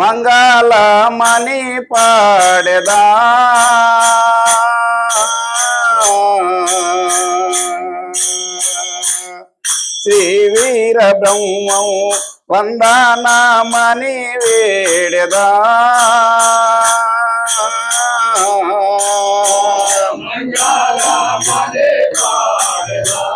మంగళమణి పాడెదా. శ్రీ వీర బ్రహ్మం వందనామని వేడెదా. శ్రీ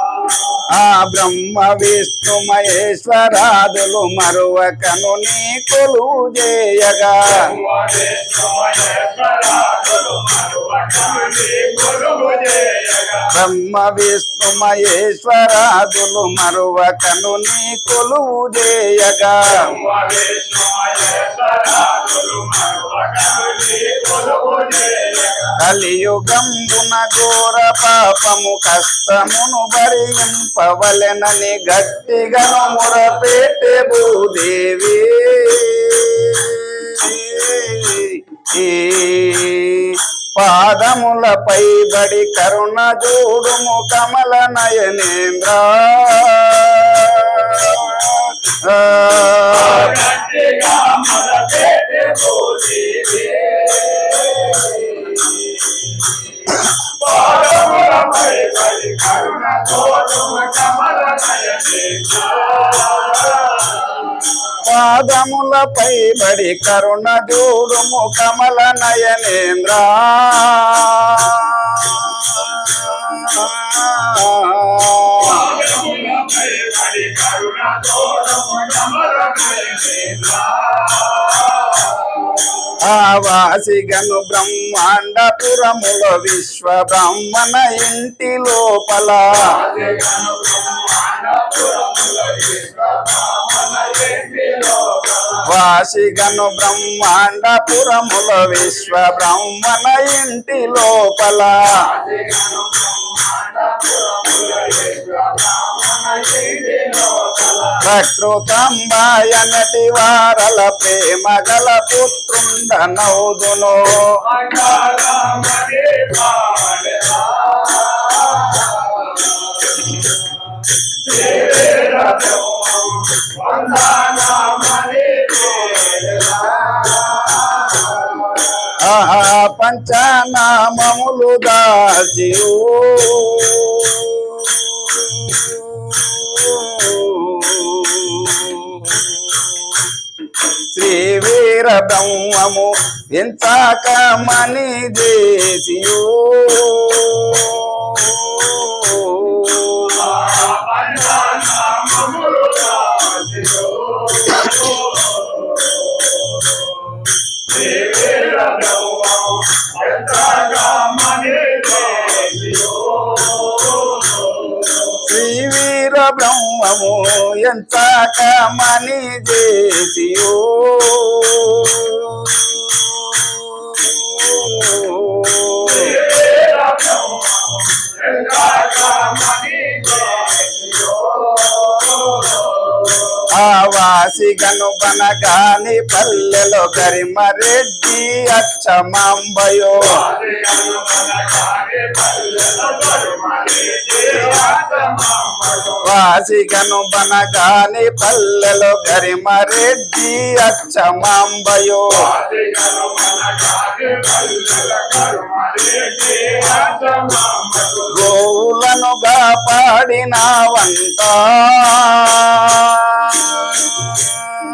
ఆ బ్రహ్మ విష్ణు మహేశ్వరాదులు మరువకను నీ కొలు చేయగా బ్రహ్మ విష్ణు మహేశ్వరాదులు మరువకను నీ కొలువు చేయగా కలియుగంబున ఘోర పాపము కష్టమును భరింపవలెనని గట్టిగను మురపేటే భూదేవి. పాదముల పాదములపై బడి కరుణ జోడుము కమల నయనేంద్ర. ఆ, పాదములపై బడి కరుణ జోడుము కమల నయనేంద్ర. ఆవాసిగను బ్రహ్మాండపురములో విశ్వ బ్రాహ్మణ ఇంటి లోపల. వాసిగను బ్రహ్మాండపురములో విశ్వ బ్రాహ్మణ ఇంటి లోపల. ప్రకృతంబాయనటి వారల ప్రేమ గల పుత్రుండ నౌదును పంచనామములు దాసి శ్రీ వీర బ్రహ్మము ఎంచాక మణి చేసియు Yeah. వీర ఎంత కమని మణి చేసియు. ఆవాసిగను బనగాని పల్లెలో గరిమరెడ్డి అచ్చమాంబయో. వాసిగను బనగాని పల్లెలో గరిమరెడ్డి అచ్చమాంబయో. గోవులనుగా పాడినావంట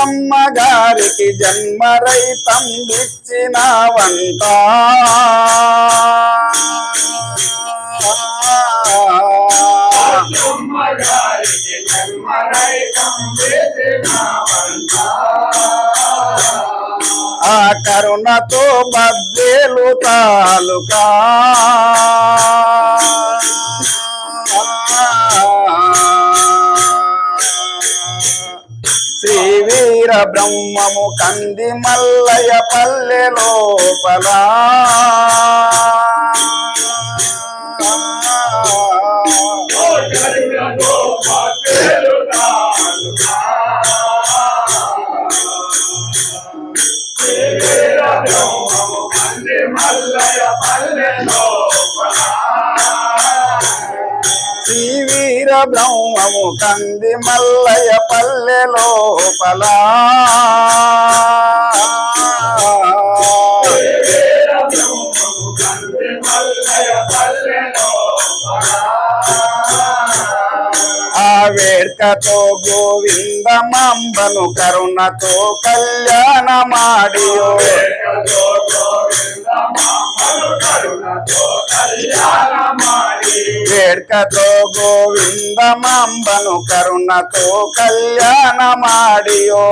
అచ్చమ్మ గారికి జన్మ రైతం ఇచ్చిన వంట ఆ కరుణతో బద్దేలు తాలుకా వీర బ్రహ్మము కంది మల్లయ్య పల్లె లోపలా. బ్రహ్మము కంది మల్లయ్య పల్లె లోపల. వేడ్కతో గోవిందమంబను కరుణతో కళ్యాణ మాడియో వేడ్కతో గోవిందమంబను కరుణతో కళ్యాణ మాడియో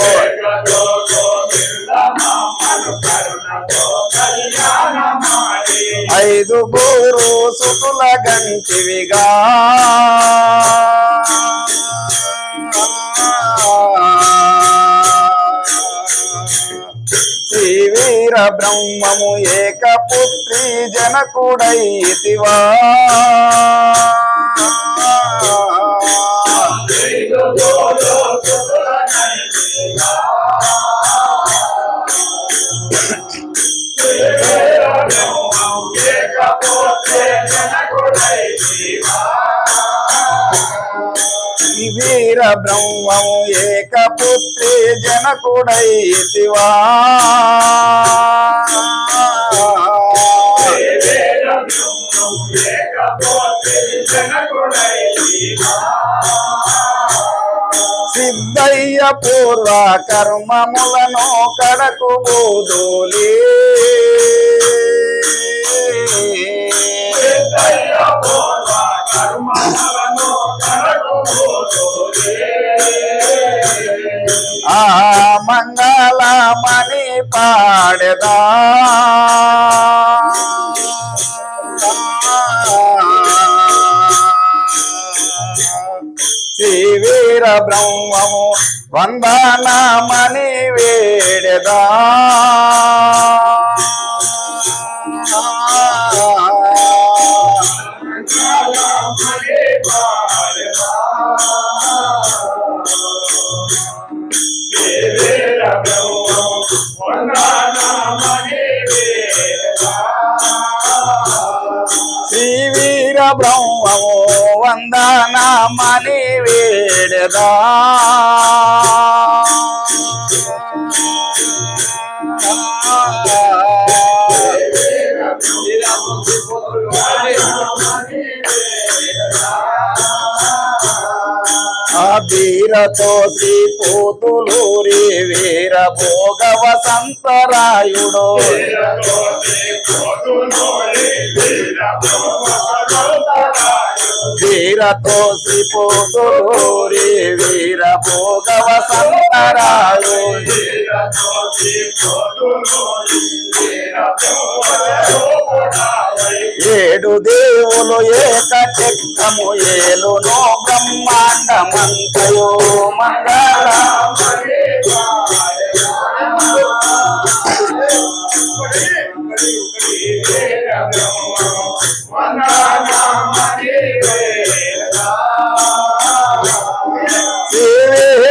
ఐదుగురు సుతుల గంటివిగా శ్రీ వీర బ్రహ్మము ఏకపుత్రి జనకుడైతివా శ్రీ వీర బ్రహ్మము ఏకపుత్రి జనకుడైతివా సిద్ధయ్య పూర్వ కర్మములను కడకు బోధోలి ఆ మంగళమణి పాడదా. శ్రీ వీర బ్రహ్మము వందనమణి వేడదా. బ్రహ్మము వందనమణి వేడదా. ఆ వీరతో శ్రీ పోతులూరి వీర భోగ వసంతరాయుడు వీరతో శ్రీ పోతులూరి వీర భోగవ సంతరాలు ఏడు దేవులు ఏక చిత్తము ఏలును బ్రహ్మాండమంతయో మంగళ.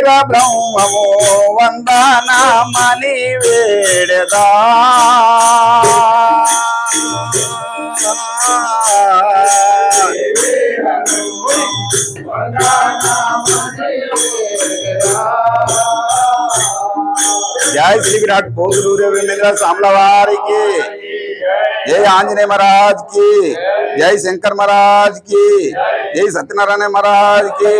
శ్రీవీర బ్రహ్మము వందనామని వేడదా. జయ శ్రీ విరాట్ పోగులూరు వెన్నెల సామ్ల వారికి జై ఆంజనేయ మహారాజ్కి జై శంకర్ మహారాజ్కి జై సత్యనారాయణ మహారాజ్కి